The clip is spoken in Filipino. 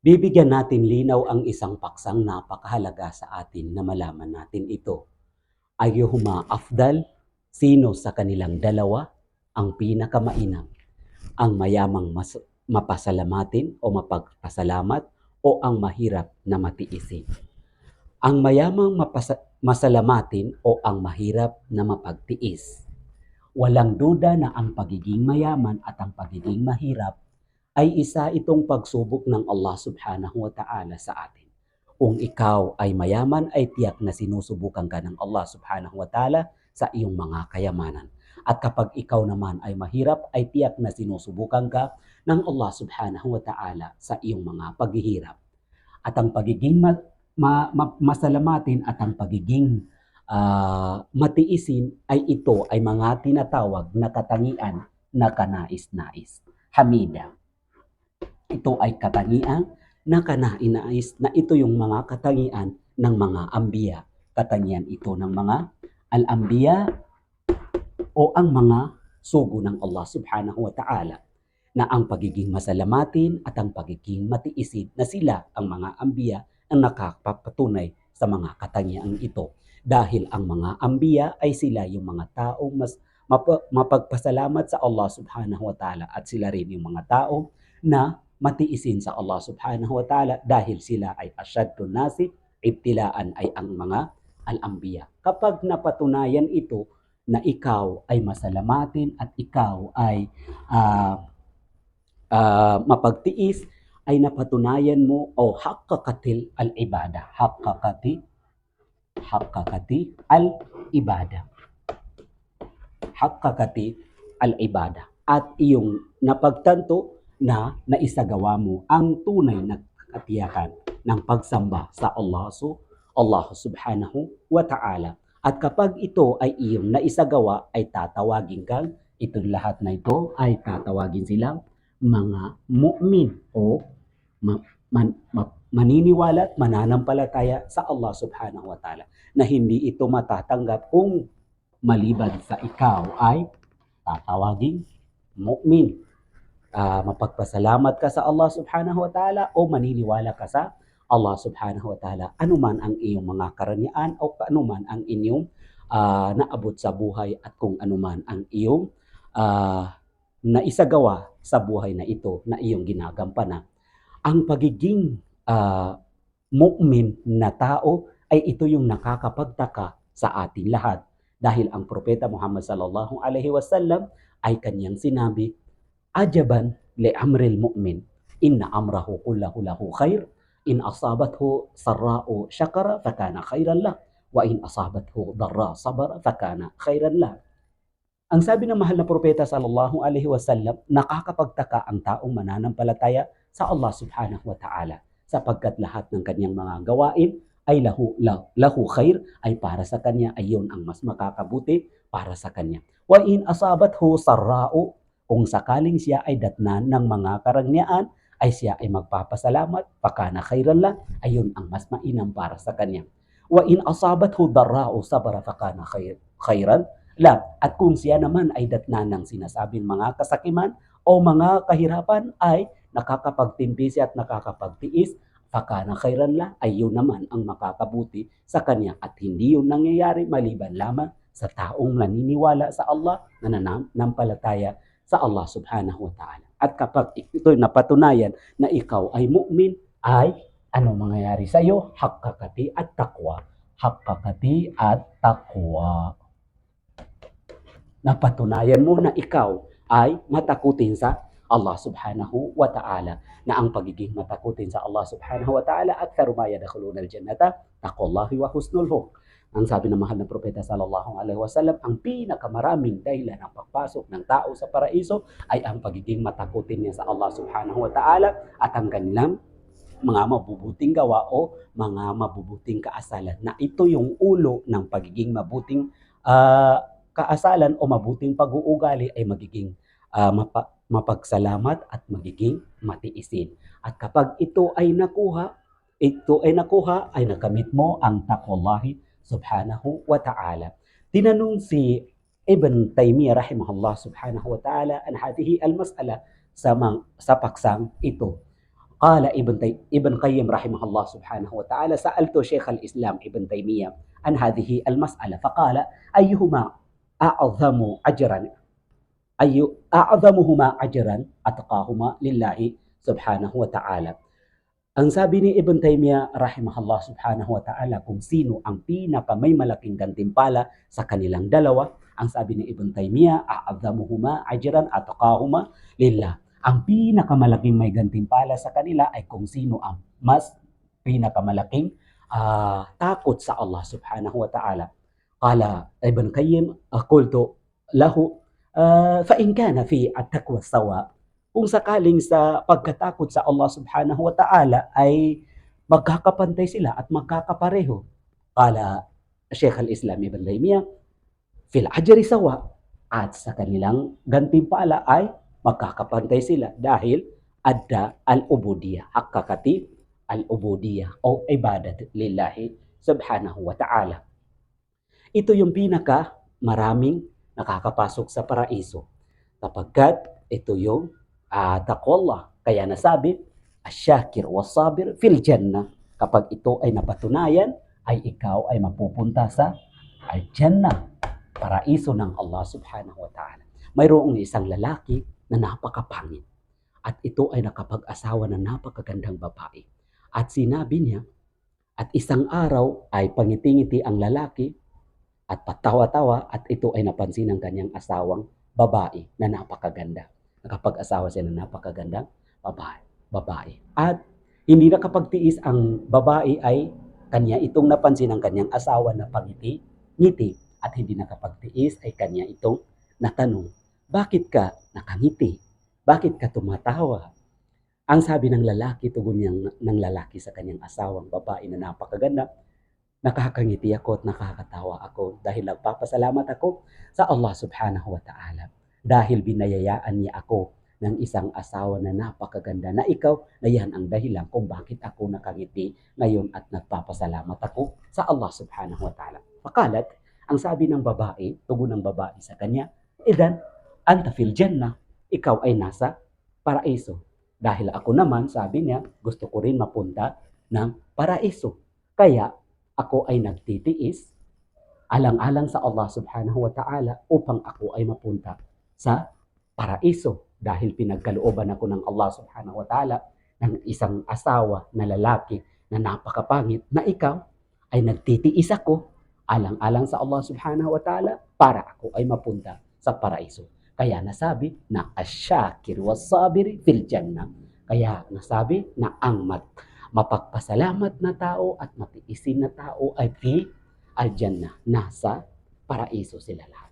Bibigyan natin linaw ang isang paksang napakahalaga sa atin na malaman natin ito. Ayuhuma afdal, sino sa kanilang dalawa ang pinakamainam? Ang mayamang mas, mapasalamatin o mapagpasalamat o ang mahirap na matiisin? Ang mayamang mapasa- masalamatin o ang mahirap na mapagtiis? Walang duda na ang pagiging mayaman at ang pagiging mahirap ay isa itong pagsubok ng Allah subhanahu wa ta'ala sa atin. Kung ikaw ay mayaman ay tiyak na sinusubukan ka ng Allah subhanahu wa ta'ala sa iyong mga kayamanan. At kapag ikaw naman ay mahirap ay tiyak na sinusubukan ka ng Allah subhanahu wa ta'ala sa iyong mga paghihirap. At ang pagiging ma- ma- ma- masalamatin at ang pagiging ah, matiisin ay ito ay mga tinatawag na katangian na kanais-nais. Hamida. Ito ay katangian na kanais na ito yung mga katangian ng mga ambiya. Katangian ito ng mga al-ambiya o ang mga sugo ng Allah subhanahu wa ta'ala na ang pagiging masalamatin at ang pagiging matiisin na sila ang mga ambiya ang nakapapatunay sa mga katangian ito. Dahil ang mga ambiya ay sila yung mga taong mas mapa- mapagpasalamat sa Allah subhanahu wa ta'ala at sila rin yung mga tao na matiisin sa Allah subhanahu wa ta'ala dahil sila ay asyadun nasi, ibtilaan ay ang mga al-ambiya. Kapag napatunayan ito na ikaw ay masalamatin at ikaw ay ah, ah, mapagtiis, ay napatunayan mo o hakkakatil al-ibada. Hakkakati, hakkakati al-ibada. Hakkakati al-ibada. At iyong napagtanto na naisagawa mo ang tunay na katiyakan ng pagsamba sa Allah, so, Allah subhanahu wa ta'ala. At kapag ito ay iyong naisagawa, ay tatawagin kang, itong lahat na ito ay tatawagin silang mga mu'min o ma- man- ma- maniniwala at mananampalataya sa Allah subhanahu wa ta'ala na hindi ito matatanggap kung maliban sa ikaw ay tatawagin mu'min. Ah, mapagpasalamat ka sa Allah subhanahu wa ta'ala o maniniwala ka sa Allah subhanahu wa ta'ala anuman ang iyong mga karanian o anuman ang inyong ah, naabot sa buhay at kung anuman ang iyong ah, naisagawa sa buhay na ito na iyong ginagampanan. Ang pagiging ah, mu'min na tao ay ito yung nakakapagtaka sa ating lahat dahil ang propeta Muhammad sallallahu alaihi wasallam ay kanyang sinabi ajaban li amril mu'min inna amrahu kullahu lahu khair in asabathu sarra'u syakara fakana khairan lah wa in asabathu darra sabara fakana khairan lah ang sabi ng mahal na propeta sallallahu alaihi wasallam nakakapagtaka ang taong mananampalataya sa Allah subhanahu wa ta'ala sapagkat lahat ng kanyang mga gawain ay lahu, lahu, lahu khair ay para sa kanya ay yun ang mas makakabuti para sa kanya. Wa in asabathu sarra'u kung sakaling siya ay datnan ng mga karangyaan, ay siya ay magpapasalamat, pakana khairan lang, ayun ang mas mainam para sa kanya. Wa in asabathu darra'u sabara fakana khair, khairan la. At kung siya naman ay datnan ng sinasabing mga kasakiman o mga kahirapan ay nakakapagtimpi siya at nakakapagtiis, fakana khairan la, ay yun naman ang makakabuti sa kanya at hindi yun nangyayari maliban lamang sa taong naniniwala sa Allah na nananampalataya sa Allah subhanahu wa ta'ala. At kapag ito'y napatunayan na ikaw ay mu'min, ay ano mangyayari sa iyo? Hakkakati at takwa. Hakkakati at takwa. Napatunayan mo na ikaw ay matakutin sa Allah subhanahu wa ta'ala na ang pagiging matakutin sa Allah subhanahu wa ta'ala at karumaya dakhulun al-jannata taqwallahi wa husnul hukm ang sabi ng mahal na propeta sallallahu alaihi wasallam, ang pinakamaraming dahilan ng pagpasok ng tao sa paraiso ay ang pagiging matakutin niya sa Allah subhanahu wa ta'ala at ang kanilang mga mabubuting gawa o mga mabubuting kaasalan na ito yung ulo ng pagiging mabuting ah, kaasalan o mabuting pag-uugali ay magiging ah, mapa- mapagsalamat at magiging matiisin. At kapag ito ay nakuha, ito ay nakuha, ay nakamit mo ang takwallahi سبحانه وتعالى. تننون في ابن تيمية رحمه الله سبحانه وتعالى أن هذه المسألة سما سبق سام إتو. قال ابن تي... ابن قيم رحمه الله سبحانه وتعالى سألت شيخ الإسلام ابن تيمية عن هذه المسألة فقال أيهما أعظم أجرا؟ أي أعظمهما أجرا أتقاهما لله سبحانه وتعالى. Ang sabi ni Ibn Taymiyyah rahimahullah subhanahu wa ta'ala kung sino ang pinaka may malaking gantimpala sa kanilang dalawa, ang sabi ni Ibn Taymiyyah, a'adhamuhuma ajran ataqahuma lillah. Ang pinakamalaking may gantimpala sa kanila ay kung sino ang mas pinakamalaking ah, takot sa Allah subhanahu wa ta'ala. Qala Ibn Qayyim, qultu lahu, ah, fa in kana fi at-taqwa sawa, kung sakaling sa pagkatakot sa Allah subhanahu wa ta'ala ay magkakapantay sila at magkakapareho. Qala Sheikh al-Islam Ibn Taymiyyah, fil ajri sawa, at sa kanilang gantimpala ay magkakapantay sila dahil adda al-ubudiyah, hakakati al-ubudiyah o ibadat lillahi subhanahu wa ta'ala. Ito yung pinaka maraming nakakapasok sa paraiso kapagkat ito yung uh, taqwallah. Kaya nasabi, asyakir wasabir fil jannah. Kapag ito ay napatunayan, ay ikaw ay mapupunta sa al-jannah, paraiso ng Allah subhanahu wa ta'ala. Mayroong isang lalaki na napakapangit. At ito ay nakapag-asawa ng napakagandang babae. At sinabi niya, at isang araw ay pangiti-ngiti ang lalaki at patawa-tawa at ito ay napansin ng kanyang asawang babae na napakaganda nakapag-asawa siya ng napakagandang babae. babae. At hindi nakapagtiis ang babae ay kanya itong napansin ng kanyang asawa na pangiti, ngiti, at hindi nakapagtiis ay kanya itong natanong, bakit ka nakangiti? Bakit ka tumatawa? Ang sabi ng lalaki, tugon niyang, ng lalaki sa kanyang asawang babae na napakaganda, nakakangiti ako at nakakatawa ako dahil nagpapasalamat ako sa Allah subhanahu wa ta'ala dahil binayayaan niya ako ng isang asawa na napakaganda na ikaw na yan ang dahilan kung bakit ako nakangiti ngayon at nagpapasalamat ako sa Allah subhanahu wa ta'ala. Pakalat, ang sabi ng babae, tugon ng babae sa kanya, Idan, anta fil jannah, ikaw ay nasa paraiso. Dahil ako naman, sabi niya, gusto ko rin mapunta ng paraiso. Kaya ako ay nagtitiis alang-alang sa Allah subhanahu wa ta'ala upang ako ay mapunta sa paraiso dahil pinagkalooban ako ng Allah subhanahu wa ta'ala ng isang asawa na lalaki na napakapangit na ikaw ay nagtitiis ako alang-alang sa Allah subhanahu wa ta'ala para ako ay mapunta sa paraiso. Kaya nasabi na asyakir wasabiri fil jannah. Kaya nasabi na ang mat, mapagpasalamat na tao at matiisin na tao ay fi al jannah. Nasa paraiso sila lahat.